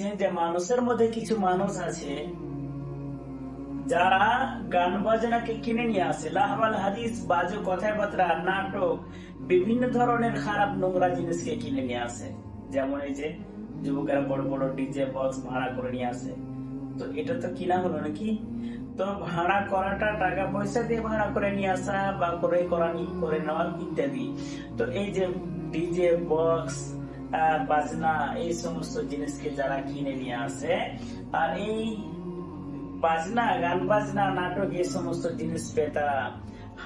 বলেছেন যে মানুষের মধ্যে কিছু মানুষ আছে, যারা গান বাজনাকে কিনে নিয়ে আসে। লাহবাল হাদিস, বাজে কথাবার্তা, নাটক, বিভিন্ন ধরনের খারাপ নোংরা জিনিসকে কিনে নিয়ে আসে। যেমন এই যে যুবকেরা বড় বড় ডিজে, বক্স ভাড়া করে নিয়ে আসে। তো এটা তো কিনা হলো নাকি? তো ভাড়া করাটা টাকা পয়সা দিয়ে ভাড়া করে নিয়ে আসা বা করে করানি, করে নেওয়া ইত্যাদি। তো এই যে ডিজে, বক্স বাজনা, এই সমস্ত জিনিসকে যারা কিনে নিয়ে আসে, আর এই বাজনা, গান বাজনা, নাটক, এই সমস্ত জিনিস পেয়ে তারা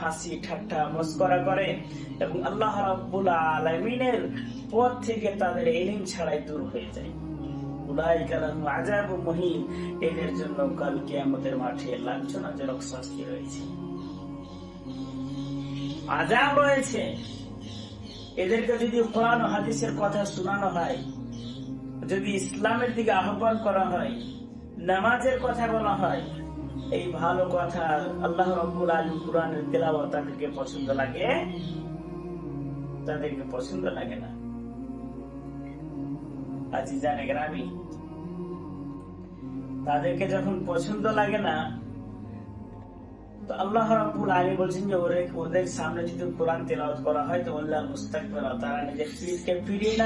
হাসি, ঠাট্টা, মস্করা করে এবং আল্লাহ রাব্বুল আলামিনের পথ থেকে তাদের এলিম ছাড়াই দূর হয়ে যায়। মুহিন। এদের জন্য কাল আমাদের মাঠে লাঞ্ছনাজনক শাস্তি রয়েছে। আজাব রয়েছে। এদেরকে যদি কোরআন হাদিসের কথা শোনানো হয়, যদি ইসলামের দিকে আহ্বান করা হয়, নামাজের কথা বলা হয়, এই ভালো কথা আল্লাহ রব্বুল আলম কোরআনের তেলাওয়াত তাদেরকে পছন্দ লাগে? তাদেরকে পছন্দ লাগে না। আজি জানে গ্রামী তাদেরকে যখন পছন্দ লাগে না আল্লাহ রাব্বুল আলামিন বলছেন যে ওরে ওদের সামনে যদি কোরআন তেলাওয়াত করা হয়, তো আল্লাহ তারা নিজের পিঠকে ফিরিয়ে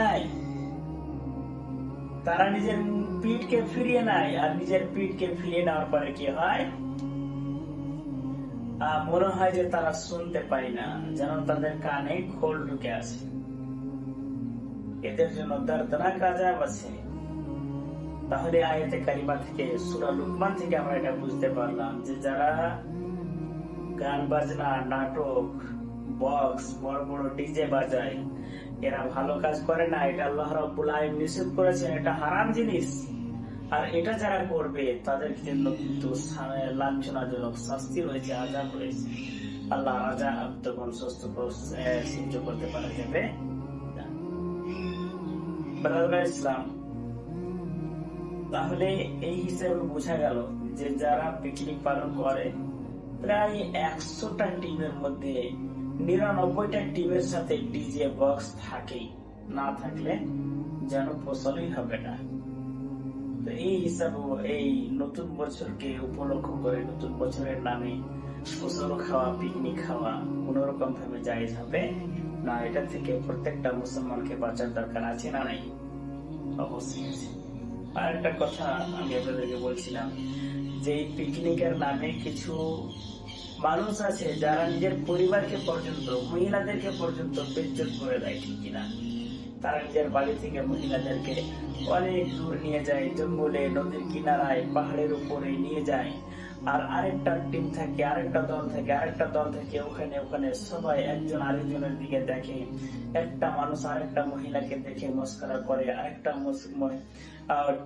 তারা নিজের পিঠকে ফিরিয়ে আর নিজের পিঠকে ফিরিয়ে নেওয়ার পরে কি হয়? মনে হয় যে তারা শুনতে পায় না, যেন তাদের কানে খোল ঢুকে আছে। এদের জন্য দর্দনাক আজাব আছে। তাহলে আয়াতে কারিমা থেকে সূরা লুকমান থেকে আমরা এটা বুঝতে পারলাম যে যারা গান বাজনা, নাটক বক্স বড় বড় ডিজে বাজায়। এরা ভালো কাজ করে না, এটা আল্লাহ রাব্বুল আলামিন নিষেধ করেছেন, এটা হারাম জিনিস। আর এটা যারা করবে তাদের জন্য কিন্তু লাঞ্ছনাজনক শাস্তি রয়েছে, আজাব রয়েছে। আল্লাহ আজাব তখন সুস্থ সহ্য করতে পারা যাবে ইসলাম, তাহলে এই হিসেবে বোঝা গেল যে যারা পিকনিক পালন করে প্রায় একশোটা টিমের মধ্যে নিরানব্বইটা টিমের সাথে ডিজে বক্স থাকেই। না থাকলে যেন ফসলই হবে না। তো এই হিসাবে এই নতুন বছরকে উপলক্ষ করে নতুন বছরের নামে ফসল খাওয়া পিকনিক খাওয়া কোন রকম ভাবে জায়েজ হবে? না, এটা থেকে প্রত্যেকটা মুসলমানকে বাঁচার দরকার আছে না নাই? অবশ্যই আছে। আর একটা কথা আমি আপনাদেরকে বলছিলাম যে পিকনিকের নামে কিছু মানুষ আছে যারা নিজের পরিবারকে পর্যন্ত, মহিলাদেরকে পর্যন্ত বেজ্জত করে দেয়, ঠিক কিনা? তারা নিজের বাড়ি থেকে মহিলাদেরকে অনেক দূর নিয়ে যায়, জঙ্গলে, নদীর কিনারায়, পাহাড়ের উপরে নিয়ে যায়। আর আরেকটা টিম থাকে, আরেকটা দল থাকে, আরেকটা দল থেকে, ওখানে ওখানে সবাই একজন আরেকজনের দিকে দেখে। একটা মানুষ আরেকটা মহিলাকে দেখে মস্করা করে, আরেকটা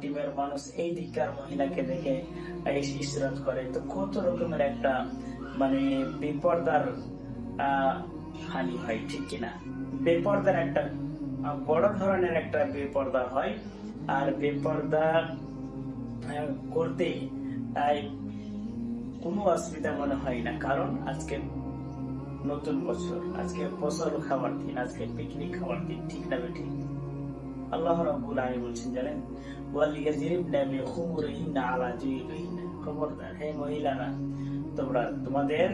টিমের মানুষ এই দিককার মহিলাকে দেখে ইস- ইশরাত করে। তো কত রকমের একটা মানে বিপর্দার হানি হয়, ঠিক কিনা? বেপর্দার একটা বড় ধরনের একটা বেপর্দা হয়। আর বেপর্দা করতে কোনো অসুবিধা মনে হয় না, কারণ আজকে নতুন বছর, আজকে ফসল খাওয়ার দিন, আজকে পিকনিক খাওয়ার দিন, ঠিক না বেঠিক আল্লাহ রাব্বুল বলছেন, জানেন আলা খবরদার, হে মহিলারা, তোমরা তোমাদের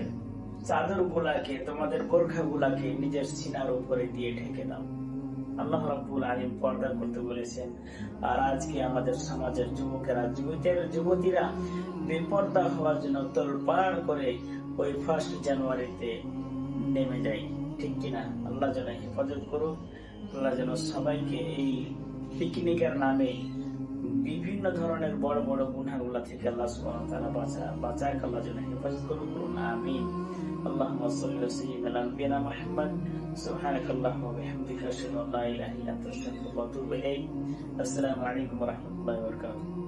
চাদর গুলাকে তোমাদের বোরখা গুলাকে নিজের সিনার উপরে দিয়ে ঢেকে দাও। আল্লাহ রাব্বুল আলামিন পর্দা করতে বলেছেন, আর আজকে আমাদের সমাজের যুবকেরা, যুবতীর, যুবতীরা বেপর্দা হওয়ার জন্য তোলপাড় করে ওই ফার্স্ট জানুয়ারিতে নেমে যায়। ঠিক কিনা? আল্লাহ যেন হেফাজত করুক। আল্লাহ যেন সবাইকে এই পিকনিকের নামে বিভিন্ন ধরনের বড় বড় গুনাহগুলা থেকে আল্লাহ সুবহানাহু ওয়া তাআলা বাঁচা বাঁচায় আল্লাহ যেন হেফাজত করুন আমিন। اللهم صل على سيدنا نبينا محمد. سبحانك اللهم وبحمدك أشهد أن لا إله إلا أنت أستغفرك وأتوب إليك. السلام عليكم ورحمة الله وبركاته.